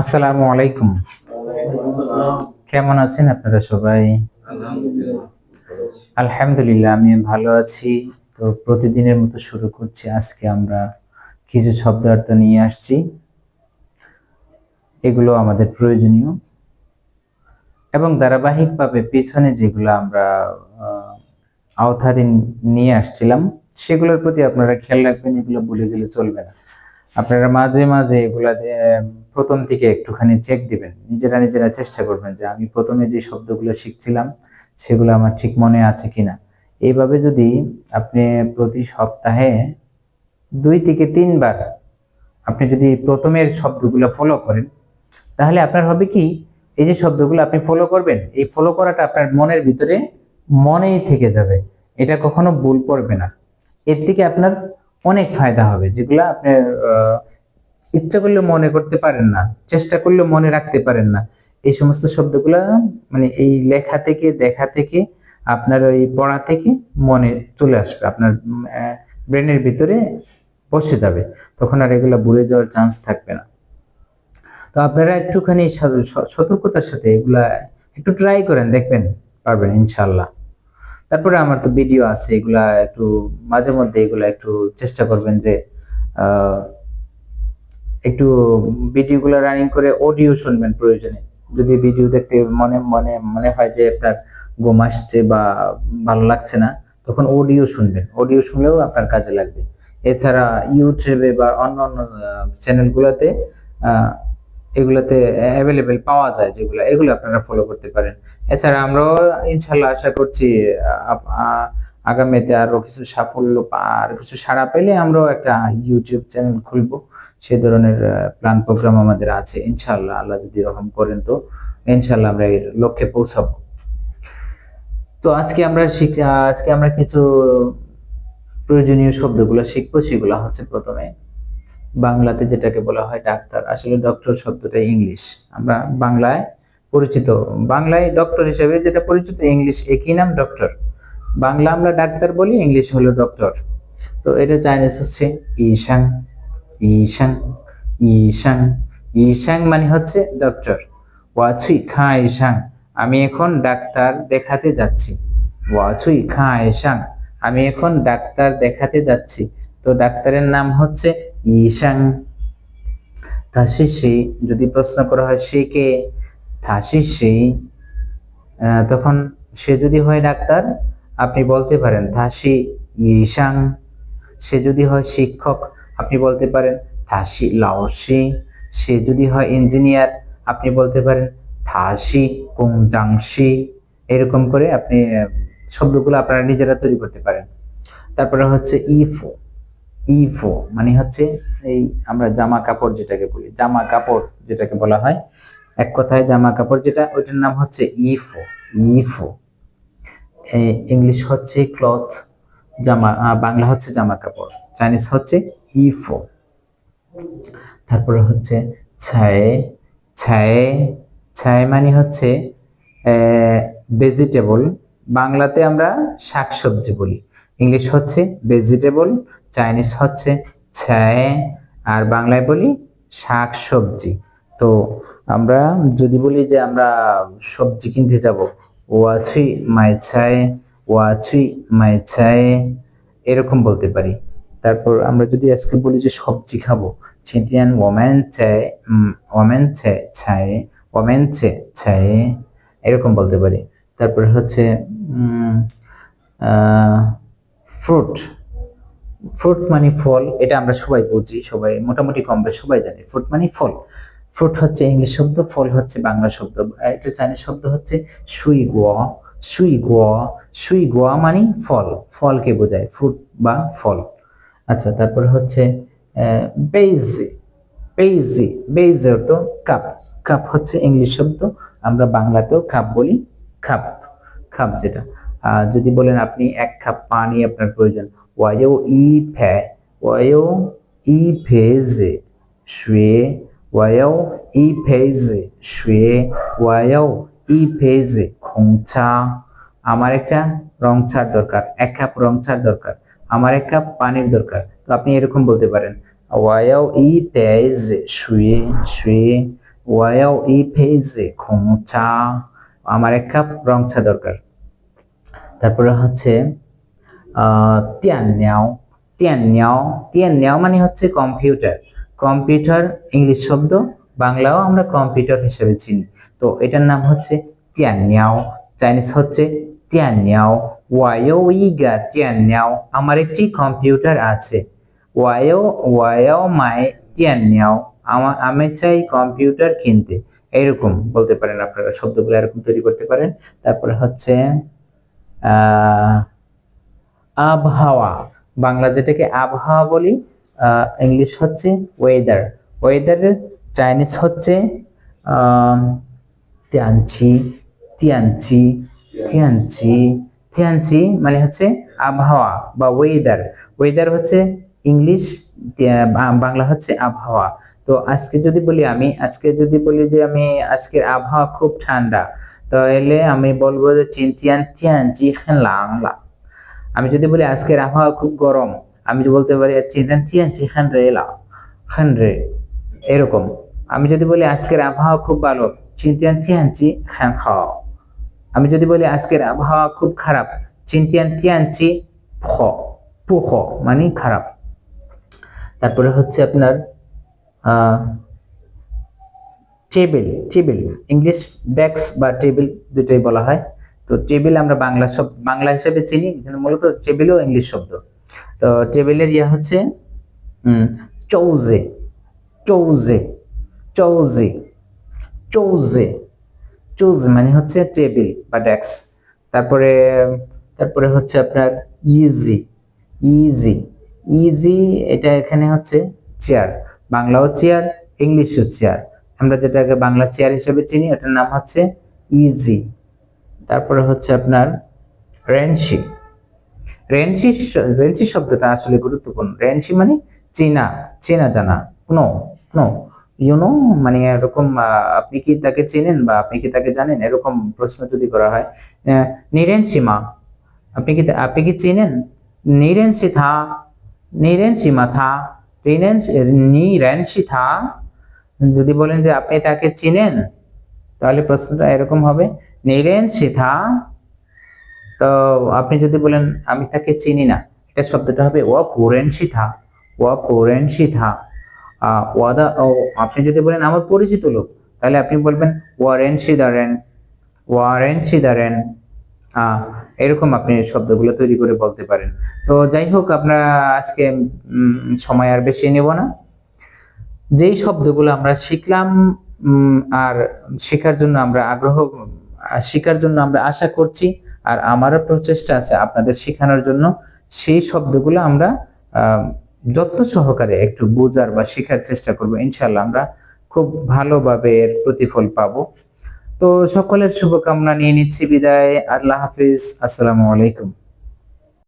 আসসালামু আলাইকুম। কেমন আছেন আপনারা সবাই? আলহামদুলিল্লাহ, আমি ভালো আছি। তো প্রতিদিনের মতো শুরু করছি আজকে আমরা কিছু শব্দার্থ নিয়ে আসছি। এগুলো আমাদের প্রয়োজনীয়। এবং ধারাবাহিকভাবে পেছনে যেগুলো আমরা আওতারে নিয়ে আসছিলাম, সেগুলোর প্রতি আপনারা খেয়াল রাখবেন, এগুলো ভুলে গেলে চলবে না। আপনারা মাঝে মাঝে এগুলা প্রথম থেকে একটুখানি চেক দিবেন। নিজেরা নিজেরা চেষ্টা করবেন যে আমি প্রথমে যে শব্দগুলো শিখছিলাম, সেগুলো আমার ঠিক মনে আছে কিনা। এইভাবে যদি আপনি প্রতি সপ্তাহে দুই থেকে তিনবার আপনি যদি প্রথমের শব্দগুলো ফলো করেন, তাহলে আপনার হবে কি, এই যে শব্দগুলো আপনি ফলো করবেন, এই ফলো করাটা আপনার মনের ভিতরে মনেই থেকে যাবে। এটা কখনো ভুল করবে না। এর থেকে আপনার অনেক ফায়দা হবে, যেগুলো আপনার ইচ্ছা করলে মনে করতে পারেন না, চেষ্টা করলে মনে রাখতে পারেন না। এই সমস্ত শব্দগুলো মানে এই লেখা থেকে, দেখা থেকে, আপনার ওই পড়া থেকে মনে চলে আসবে, আপনার ব্রেনের ভিতরে বসে যাবে। তখন আর এগুলো ভুলে যাওয়ার চান্স থাকবে না। তো আপনারা একটুখানি সতর্কতার সাথে এগুলা একটু ট্রাই করেন, দেখবেন পারবেন ইনশাল্লাহ তারপরে আমার তো ভিডিও আছে, এগুলা একটু মাঝে মধ্যে এগুলা একটু চেষ্টা করবেন যে একটু ভিডিওগুলো রানিং করে অডিও শুনবেন প্রয়োজনে। যদি ভিডিও দেখতে মনে মনে মনে হয় যে আপনার ঘুম আসছে বা ভালো লাগছে না, তখন অডিও শুনবেন। অডিও শুনলেও আপনার কাজে লাগবে। এছাড়া ইউটিউবে বা অন্য অন্য চ্যানেলগুলোতে এগুলাতে অ্যাভেলেবেল পাওয়া যায় যেগুলো, এগুলো আপনারা ফলো করতে পারেন। এছাড়া আমরাও ইনশাল্লাহ আশা করছি আগামীতে আরও কিছু সাফল্য আর কিছু সাড়া পেলে আমরাও একটা ইউটিউব চ্যানেল খুলবো। সে ধরনের প্ল্যান প্রোগ্রাম আমাদের আছে। ইনশাল্লাহ আল্লাহ যদি রহম করেন তো ইনশাল্লাহ আমরা এর লক্ষ্যে পৌঁছাবো। তো আজকে আমরা আজকে আমরা কিছু প্রয়োজনীয় শব্দগুলো শিখব, সেগুলো হচ্ছে প্রথমে বাংলাতে যেটাকে বলা হয় ডাক্তার। আসলে ডক্টর শব্দটা ইংলিশ। আমরা বাংলায় পরিচিত, বাংলায় ডক্টর হিসেবে যেটা পরিচিত ইংলিশ একই নাম ডক্টর বাংলা আমরা ডাক্তার বলি, ইংলিশ হলো ডক্টর তো এটা চাইনিজ হচ্ছে ইশাং ইশাং ইশাং ইশাং মানে হচ্ছে ডক্টর ওয়াছুই খা ইশাং আমি এখন ডাক্তার দেখাতে যাচ্ছি। ওয়াছুই খা ইশাং আমি এখন ডাক্তার দেখাতে যাচ্ছি। তো ডাক্তারের নাম হচ্ছে ইশাং থাসি সে, যদি প্রশ্ন করা হয় সে কে? থাসি সে তখন সে যদি হয় ডাক্তার, আপনি বলতে পারেন থাসি ইশাং সে যদি হয় শিক্ষক আপনি বলতে পারেন থাসি লাওসি সে যদি হয় ইঞ্জিনিয়ার, আপনি বলতে পারেন থাসি কুংজাংশি। এরকম করে আপনি শব্দগুলো আপনারা নিজেরা তৈরি করতে পারেন। তারপরে হচ্ছে ইফো। ইফো মানে হচ্ছে এই আমরা জামা কাপড় যেটাকে বলি, জামা কাপড় যেটাকে বলা হয়। এক কথায় জামা কাপড় যেটা, ওইটার নাম হচ্ছে ইফো। ইফো। ইংলিশ হচ্ছে ক্লথ, জামা বাংলা হচ্ছে জামা কাপড়, চাইনিজ হচ্ছে ইফো তারপরে হচ্ছে ছায়ে ছায়ে ছায়ে মানে হচ্ছে ভেজিটেবল বাংলাতে আমরা শাকসবজি বলি। ইংলিশ হচ্ছে ভেজিটেবল চাইনিজ হচ্ছে ছায়ে, আর বাংলায় বলি শাক সবজি তো আমরা যদি বলি যে আমরা সবজি কিনতে যাব ওয়াছুই মাই ছায়ে ওয়াছুই মাই ছায়ে, এরকম বলতে পারি। তারপর আমরা যদি আজকে বলি যে সবজি খাব ছিটিয়ান ওমেন চায় ওমেন চে ছায়ে ওমেন চে ছায়ে এরকম বলতে পারি। তারপর হচ্ছে ফ্রুট ফ্রুট মানে ফল, এটা আমরা সবাই বুঝি, সবাই মোটামুটি কম সবাই জানি। ফ্রুট মানে ফল। ফ্রুট হচ্ছে ইংলিশ শব্দ, ফল হচ্ছে বাংলা শব্দ। এটা চাইনিজ শব্দ হচ্ছে সুই গোয়া সুই গোয়া সুই গোয়া মানে ফল, ফলকে বোঝায়, ফ্রুট বা ফল। আচ্ছা তারপরে হচ্ছে বেইজি বেইজি বেইজি অর্থ কাপ। কাপ হচ্ছে ইংলিশ শব্দ, আমরা বাংলাতেও খাপ বলি খাপ খাপ যেটা। আর যদি বলেন আপনি এক খাপ পানি আপনার প্রয়োজন, ওয়ায়ো ই ফ্যা ওয়ায়ো ই ফেজে শুয়ে, ওয়ায়ো ই ফেজে শুয়ে, ওয়ায়ো ই ফেজে খোংচা আমার একটা রং ছাড় দরকার, এক কাপ রং ছাড় দরকার। আমার এক কাপ পানির দরকার। তো আপনি এরকম বলতে পারেন, ওয়াও ই পেজ শুয়ে শুয়ে, ওয়াও ই পেজ খোমো আমার এক কাপ রং চা দরকার। তারপরে হচ্ছে তিয়ান নেও, তিয়ান মানে হচ্ছে কম্পিউটার। কম্পিউটার ইংলিশ শব্দ, বাংলাও আমরা কম্পিউটার হিসেবে চিনি। তো এটার নাম হচ্ছে তিয়ান চাইনিজ হচ্ছে তিয়ান ওয়াইও ইগা তিয়ান নিয়াও আমার একটি কম্পিউটার আছে। ওয়াইও ওয়াইও মাই তিয়ান নিয়াও আমার আমি চাই কম্পিউটার কিনতে। এরকম বলতে পারেন আপনারা, শব্দগুলো এরকম তৈরি করতে পারেন। তারপরে হচ্ছে আবহাওয়া। বাংলা যেটাকে আবহাওয়া বলি ইংলিশ হচ্ছে ওয়েদার ওয়েদারের চাইনিজ হচ্ছে তিয়ানচি তিয়ানচি তিয়ানচি তিয়ানচি মানে হচ্ছে আবহাওয়া বা ওয়েদার ওয়েদার হচ্ছে ইংলিশ বাংলা হচ্ছে আবহাওয়া। তো আজকে যদি বলি আমি, আজকে যদি বলি যে আমি, আজকের আবহাওয়া খুব ঠান্ডা, তাহলে আমি বলব যে চিনতিয়ান তিয়ানচি লাংলা আমি যদি বলি আজকের আবহাওয়া খুব গরম, আমি বলতে পারি চিনতিয়ান তিয়ানচি খান রেলা খান রে এরকম। আমি যদি বলি আজকের আবহাওয়া খুব ভালো চিনতিয়ান তিয়ানচি খান খাও আমি যদি বলি আজকের আবহাওয়া খুব খারাপ, চিনতিয়ান তিয়ানচি ফ পুখ মানে খারাপ। তারপরে হচ্ছে আপনার টেবিল টেবিল ইংলিশ ডেস্ক বা টেবিল দুটোই বলা হয়। তো টেবিল আমরা বাংলা শব্দ, বাংলা হিসেবে চিনি কিন্তু মূলত টেবিলও ইংলিশ শব্দ। তো টেবিলের ইয়া হচ্ছে চৌজে চৌজে চৌজে চৌজে। চুজ মানে হচ্ছে টেবিল বা ডেস্ক তারপরে তারপরে হচ্ছে আপনার ইজি ইজি ইজি এটা এখানে হচ্ছে চেয়ার বাংলাও চেয়ার ইংলিশও চেয়ার আমরা যেটাকে বাংলা চেয়ার হিসেবে চিনি এটার নাম হচ্ছে ইজি তারপরে হচ্ছে আপনার রেনসি রেনসি শ- রেনসি শব্দটা আসলে গুরুত্বপূর্ণ রেনসি মানে চেনা চেনা জানা নো নো ইউনো মানে এরকম আপনি কি তাকে চেনেন বা আপনি কি তাকে জানেন? এরকম প্রশ্ন যদি করা হয় নিরেন সীমা, আপনি কি আপনি কি চেনেন? নিরেন থা নিরেন সীমা থা, নিরেন নিরেন থা যদি বলেন যে আপনি তাকে চেনেন, তাহলে প্রশ্নটা এরকম হবে, নিরেন সিথা, তো আপনি যদি বলেন, আমি তাকে চিনি না, এটা শব্দটা হবে ও কোরেন সিথা ও কোরেন সিথা। ওয়াদা ও আপনি যদি বলেন আমার পরিচিত লোক, তাহলে আপনি বলবেন ওয়ারেন সিদারেন ওয়ারেন সিদারেন। আহ এরকম আপনি শব্দগুলো তৈরি করে বলতে পারেন। তো যাই হোক, আমরা আজকে সময় আর বেশি নেব না। যেই শব্দগুলো আমরা শিখলাম আর শেখার জন্য আমরা আগ্রহ, শেখার জন্য আমরা আশা করছি, আর আমারও প্রচেষ্টা আছে আপনাদের শেখানোর জন্য, সেই শব্দগুলো আমরা যত্ন সহকারে একটু বোঝার বা শেখার চেষ্টা করব। ইনশাল্লাহ আমরা খুব ভালোভাবে এর প্রতিফল পাবো। তো সকলের শুভকামনা নিয়ে নিচ্ছি বিদায়। আল্লাহ হাফিজ। আসসালামু আলাইকুম।